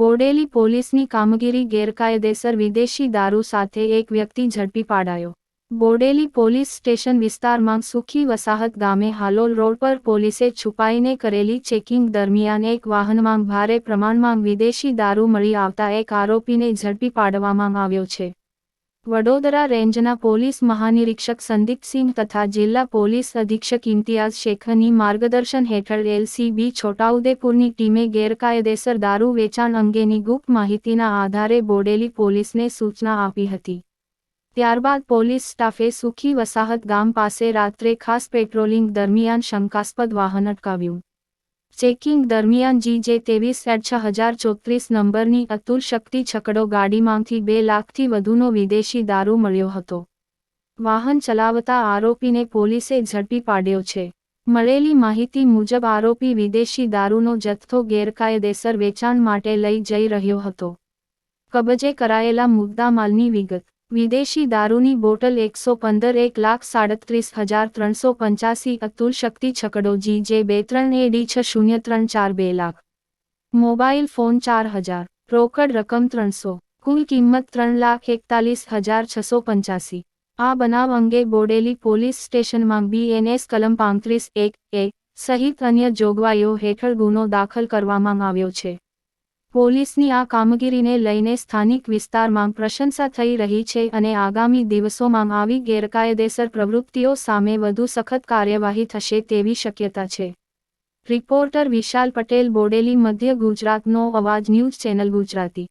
બોડેલી પોલીસની કામગીરી ગેરકાયદેસર વિદેશી દારૂ સાથે એક વ્યક્તિ ઝડપી પાડાયો. બોડેલી પોલીસ સ્ટેશન વિસ્તારમાં સુખી વસાહત ગામે હાલોલ રોડ પર પોલીસે છુપાઈને કરેલી ચેકિંગ દરમિયાન એક વાહનમાં ભારે પ્રમાણમાં વિદેશી દારૂ મળી આવતા એક આરોપીને ઝડપી પાડવામાં આવ્યો છે. વડોદરા રેન્જના પોલીસ મહાનિરીક્ષક સંદીપસિંહ તથા જિલ્લા પોલીસ અધિક્ષક ઇમ્તિયાઝ શેખની માર્ગદર્શન હેઠળ એલસીબી છોટાઉદેપુરની ટીમે ગેરકાયદેસર દારૂ વેચાણ અંગેની ગુપ્ત માહિતીના આધારે બોડેલી પોલીસને સૂચના આપી હતી. ત્યારબાદ પોલીસ સ્ટાફે સુખી વસાહત ગામ પાસે રાત્રે ખાસ પેટ્રોલિંગ દરમિયાન શંકાસ્પદ વાહન અટકાવ્યું. ચેકિંગ દરમિયાન જી ત્રેવીસ એટ છ હજાર ચોત્રીસ નંબરની અતુલ શક્તિ છકડો ગાડીમાંથી બે લાખથી વધુનો વિદેશી દારૂ મળ્યો હતો. વાહન ચલાવતા આરોપીને પોલીસે ઝડપી પાડ્યો છે. મળેલી માહિતી મુજબ આરોપી વિદેશી દારૂનો જથ્થો ગેરકાયદેસર વેચાણ માટે લઈ જઈ રહ્યો હતો. કબજે કરાયેલા મુદ્દામાલની વિગત વિદેશી દારૂની બોટલ એકસો પંદર, એક લાખ સાડત્રીસ હજાર ત્રણસો પંચાસી અતુલ શક્તિ છકડો જી જે બે ત્રણ એ ડી છ શૂન્ય ત્રણ ચાર બે લાખ. મોબાઈલ ફોન ચાર હજાર. રોકડ રકમ ત્રણસો. કુલ કિંમત ત્રણ લાખ એકતાલીસ હજાર છસો પંચ્યાસી. આ બનાવ અંગે બોડેલી પોલીસ સ્ટેશનમાં બીએનએસ કલમ પાંત્રીસ એક એક સહિત અન્ય જોગવાઈઓ હેઠળ ગુનો દાખલ કરવામાં આવ્યો છે. પોલીસની આ કામગીરીને લઈને સ્થાનિક વિસ્તારમાં પ્રશંસા થઈ રહી છે અને આગામી દિવસોમાં આવી ગેરકાયદેસર પ્રવૃત્તિઓ સામે વધુ સખત કાર્યવાહી થશે તેવી શક્યતા છે. રિપોર્ટર વિશાલ પટેલ બોડેલી, મધ્ય ગુજરાતનો અવાજ ન્યૂઝ ચેનલ ગુજરાતી.